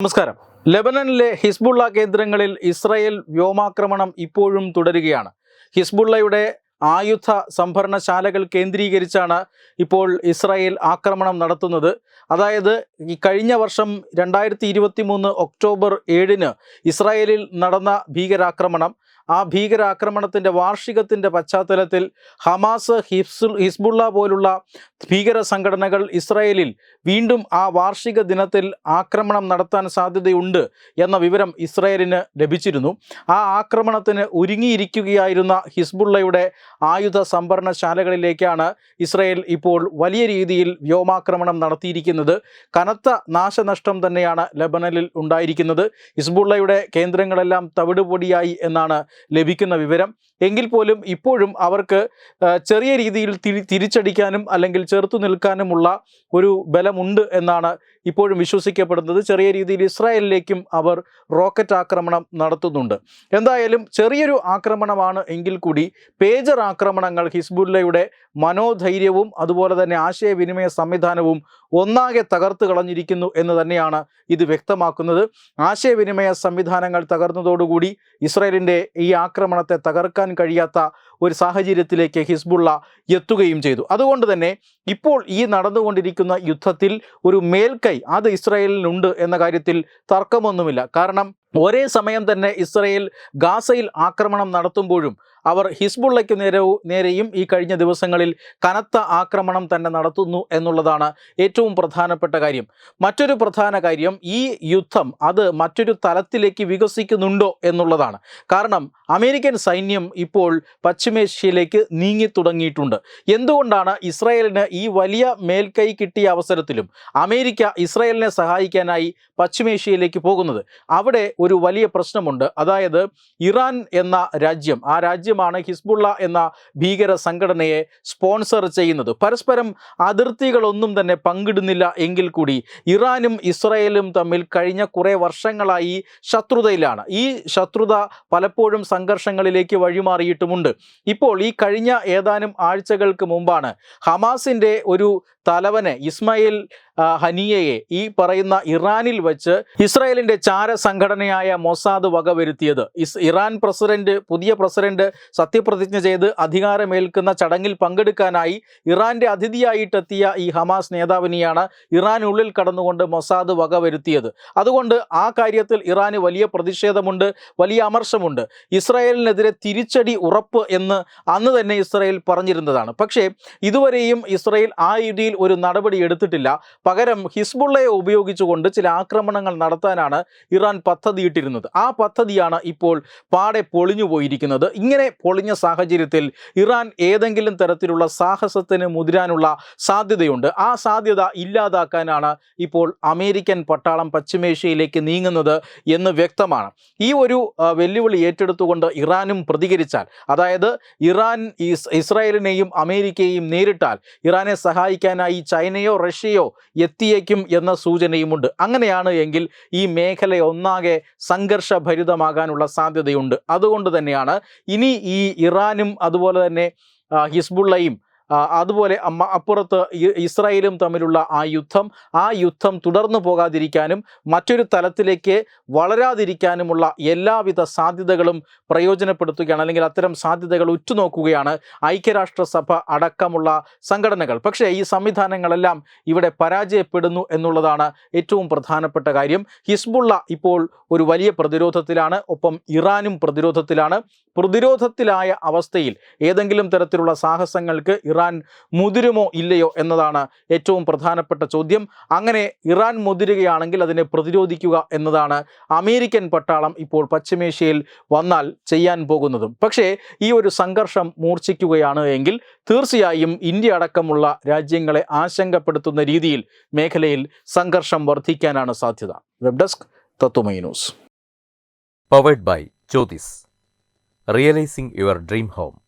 നമസ്കാരം. ലെബനനിലെ ഹിസ്ബുള്ള കേന്ദ്രങ്ങളിൽ ഇസ്രായേൽ വ്യോമാക്രമണം ഇപ്പോഴും തുടരുകയാണ്. ഹിസ്ബുള്ളയുടെ ആയുധ സംഭരണശാലകൾ കേന്ദ്രീകരിച്ചാണ് ഇപ്പോൾ ഇസ്രായേൽ ആക്രമണം നടത്തുന്നത്. അതായത് ഈ കഴിഞ്ഞ വർഷം രണ്ടായിരത്തി ഇരുപത്തി മൂന്ന് ഒക്ടോബർ ഏഴിന് ഇസ്രായേലിൽ നടന്ന ഭീകരാക്രമണം. ആ ഭീകരാക്രമണത്തിന്റെ വാർഷികത്തിന്റെ പശ്ചാത്തലത്തിൽ ഹമാസ് ഹിസ്ബുൾ ഹിസ്ബുള്ള പോലുള്ള ഭീകര സംഘടനകൾ ഇസ്രായേലിൽ വീണ്ടും ആ വാർഷിക ദിനത്തിൽ ആക്രമണം നടത്താൻ സാധ്യതയുണ്ട് എന്ന വിവരം ഇസ്രായേലിന് ലഭിച്ചിരുന്നു. ആ ആക്രമണത്തിന് ഒരുങ്ങിയിരിക്കുകയായിരുന്ന ഹിസ്ബുള്ളയുടെ ആയുധ സംഭരണശാലകളിലേക്കാണ് ഇസ്രയേൽ ഇപ്പോൾ വലിയ രീതിയിൽ വ്യോമാക്രമണം നടത്തിയിരിക്കുന്നത്. കനത്ത നാശനഷ്ടം തന്നെയാണ് ലബനനിൽ ഉണ്ടായിരിക്കുന്നത്. ഇസ്ബുള്ളയുടെ കേന്ദ്രങ്ങളെല്ലാം തവിടുപൊടിയായി എന്നാണ് ലഭിക്കുന്ന വിവരം. എങ്കിൽ പോലും ഇപ്പോഴും അവർക്ക് ചെറിയ രീതിയിൽ തിരിച്ചടിക്കാനും അല്ലെങ്കിൽ ചെറുത്തു നിൽക്കാനുമുള്ള ഒരു ബലമുണ്ട് എന്നാണ് ഇപ്പോഴും വിശ്വസിക്കപ്പെടുന്നത്. ചെറിയ രീതിയിൽ ഇസ്രായേലിലേക്കും അവർ റോക്കറ്റ് ആക്രമണം നടത്തുന്നുണ്ട്. എന്തായാലും ചെറിയൊരു ആക്രമണമാണ് എങ്കിൽ കൂടി പേജർ ആക്രമണങ്ങൾ ഹിസ്ബുല്ലയുടെ മനോധൈര്യവും അതുപോലെ തന്നെ ആശയവിനിമയ സംവിധാനവും ഒന്നാകെ തകർത്ത് കളഞ്ഞിരിക്കുന്നു എന്ന് തന്നെയാണ് ഇത് വ്യക്തമാക്കുന്നത്. ആശയവിനിമയ സംവിധാനങ്ങൾ തകർന്നതോടുകൂടി ഇസ്രയേലിന്റെ ഈ ആക്രമണത്തെ തകർക്കാൻ കഴിയാത്ത ഒരു സാഹചര്യത്തിലേക്ക് ഹിസ്ബുള്ള എത്തുകയും ചെയ്തു. അതുകൊണ്ട് തന്നെ ഇപ്പോൾ ഈ നടന്നുകൊണ്ടിരിക്കുന്ന യുദ്ധത്തിൽ ഒരു മേൽക്കൈ അത് ഇസ്രായേലിനുണ്ട് എന്ന കാര്യത്തിൽ തർക്കമൊന്നുമില്ല. കാരണം ഒരേ സമയം തന്നെ ഇസ്രയേൽ ഗാസയിൽ ആക്രമണം നടത്തുമ്പോഴും അവർ ഹിസ്ബുള്ളയ്ക്ക് നേരവും നേരെയും ഈ കഴിഞ്ഞ ദിവസങ്ങളിൽ കനത്ത ആക്രമണം തന്നെ നടത്തുന്നു എന്നുള്ളതാണ് ഏറ്റവും പ്രധാനപ്പെട്ട കാര്യം. മറ്റൊരു പ്രധാന കാര്യം ഈ യുദ്ധം അത് മറ്റൊരു തലത്തിലേക്ക് വികസിക്കുന്നുണ്ടോ എന്നുള്ളതാണ്. കാരണം അമേരിക്കൻ സൈന്യം ഇപ്പോൾ പശ്ചിമേഷ്യയിലേക്ക് നീങ്ങി തുടങ്ങിയിട്ടുണ്ട്. എന്തുകൊണ്ടാണ് ഇസ്രായേലിന് ഈ വലിയ മേൽക്കൈ കിട്ടിയ അവസരത്തിലും അമേരിക്ക ഇസ്രായേലിനെ സഹായിക്കാനായി പശ്ചിമേഷ്യയിലേക്ക് പോകുന്നത്? അവിടെ ഒരു വലിയ പ്രശ്നമുണ്ട്. അതായത് ഇറാൻ എന്ന രാജ്യം ആ രാജ്യമാണ് ഹിസ്ബുള്ള എന്ന ഭീകര സംഘടനയെ സ്പോൺസർ ചെയ്യുന്നത്. പരസ്പരം അതിർത്തികളൊന്നും തന്നെ പങ്കിടുന്നില്ല എങ്കിൽ കൂടി ഇറാനും ഇസ്രയേലും തമ്മിൽ കഴിഞ്ഞ കുറേ വർഷങ്ങളായി ശത്രുതയിലാണ്. ഈ ശത്രുത പലപ്പോഴും സംഘർഷങ്ങളിലേക്ക് വഴിമാറിയിട്ടുമുണ്ട്. ഇപ്പോൾ ഈ കഴിഞ്ഞ ഏതാനും ആഴ്ചകൾക്ക് മുമ്പാണ് ഹമാസിന്റെ ഒരു തലവനെ ഇസ്മായിൽ ഹനിയയെ ഈ പറയുന്ന ഇറാനിൽ വെച്ച് ഇസ്രായേലിന്റെ ചാര സംഘടനയായ മൊസാദ് വകവരുത്തിയത്. ഇസ് ഇറാൻ പ്രസിഡന്റ് പുതിയ പ്രസിഡന്റ് സത്യപ്രതിജ്ഞ ചെയ്ത് അധികാരമേൽക്കുന്ന ചടങ്ങിൽ പങ്കെടുക്കാനായി ഇറാന്റെ അതിഥിയായിട്ടെത്തിയ ഈ ഹമാസ് നേതാവിനെയാണ് ഇറാനുള്ളിൽ കടന്നുകൊണ്ട് മൊസാദ് വകവരുത്തിയത്. അതുകൊണ്ട് ആ കാര്യത്തിൽ ഇറാന് വലിയ പ്രതിഷേധമുണ്ട് വലിയ അമർശമുണ്ട് ഇസ്രായേലിനെതിരെ തിരിച്ചടി ഉറപ്പ് എന്ന് അന്ന് തന്നെ ഇസ്രായേൽ പറഞ്ഞിരുന്നതാണ്. പക്ഷേ ഇതുവരെയും ഇസ്രായേൽ ആ രീതിയിൽ ഒരു നടപടി എടുത്തിട്ടില്ല. പകരം ഹിസ്ബുള്ളയെ ഉപയോഗിച്ചുകൊണ്ട് ചില ആക്രമണങ്ങൾ നടത്താനാണ് ഇറാൻ പദ്ധതിയിട്ടിരുന്നത്. ആ പദ്ധതിയാണ് ഇപ്പോൾ പാടെ പൊളിഞ്ഞു പോയിരിക്കുന്നത്. ഇങ്ങനെ പൊളിഞ്ഞ സാഹചര്യത്തിൽ ഇറാൻ ഏതെങ്കിലും തരത്തിലുള്ള സാഹസത്തിന് മുതിരാനുള്ള സാധ്യതയുണ്ട്. ആ സാധ്യത ഇല്ലാതാക്കാനാണ് ഇപ്പോൾ അമേരിക്കൻ പട്ടാളം പശ്ചിമേഷ്യയിലേക്ക് നീങ്ങുന്നത് എന്ന് വ്യക്തമാണ്. ഈ ഒരു വെല്ലുവിളി ഏറ്റെടുത്തുകൊണ്ട് ഇറാനും പ്രതികരിച്ചാൽ അതായത് ഇറാൻ ഇസ്രായേലിനെയും അമേരിക്കയെയും നേരിട്ടാൽ ഇറാനെ സഹായിക്കാനായി ചൈനയോ റഷ്യയോ എത്തിയേക്കും എന്ന സൂചനയുമുണ്ട്. അങ്ങനെയാണ് എങ്കിൽ ഈ മേഖല ഒന്നാകെ സംഘർഷഭരിതമാകാനുള്ള സാധ്യതയുണ്ട്. അതുകൊണ്ട് തന്നെയാണ് ഇനി ഈ ഇറാനും അതുപോലെ തന്നെ ഹിസ്ബുള്ളയും അതുപോലെ അപ്പുറത്ത് ഇസ്രായേലും തമ്മിലുള്ള ആ യുദ്ധം ആ യുദ്ധം തുടർന്നു പോകാതിരിക്കാനും മറ്റൊരു തലത്തിലേക്ക് വളരാതിരിക്കാനുമുള്ള എല്ലാവിധ സാധ്യതകളും പ്രയോജനപ്പെടുത്തുകയാണ് അല്ലെങ്കിൽ അത്തരം സാധ്യതകൾ ഉറ്റുനോക്കുകയാണ് ഐക്യരാഷ്ട്രസഭ അടക്കമുള്ള സംഘടനകൾ. പക്ഷേ ഈ സംവിധാനങ്ങളെല്ലാം ഇവിടെ പരാജയപ്പെടുന്നു എന്നുള്ളതാണ് ഏറ്റവും പ്രധാനപ്പെട്ട കാര്യം. ഹിസ്ബുള്ള ഇപ്പോൾ ഒരു വലിയ പ്രതിരോധത്തിലാണ് ഒപ്പം ഇറാനും പ്രതിരോധത്തിലാണ്. പ്രതിരോധത്തിലായ അവസ്ഥയിൽ ഏതെങ്കിലും തരത്തിലുള്ള സാഹസങ്ങൾക്ക് മുതിരുമോ ഇല്ലയോ എന്നതാണ് ഏറ്റവും പ്രധാനപ്പെട്ട ചോദ്യം. അങ്ങനെ ഇറാൻ മുതിരുകയാണെങ്കിൽ അതിനെ പ്രതിരോധിക്കുക എന്നതാണ് അമേരിക്കൻ പട്ടാളം ഇപ്പോൾ പശ്ചിമേഷ്യയിൽ വന്നാൽ ചെയ്യാൻ പോകുന്നതും. പക്ഷേ ഈ ഒരു സംഘർഷം മൂർച്ഛിക്കുകയാണ് എങ്കിൽ തീർച്ചയായും ഇന്ത്യ അടക്കമുള്ള രാജ്യങ്ങളെ ആശങ്കപ്പെടുത്തുന്ന രീതിയിൽ മേഖലയിൽ സംഘർഷം വർദ്ധിക്കാനാണ് സാധ്യത. Web desk Tatwamayi news. Powered by Jyothis realising your dream home.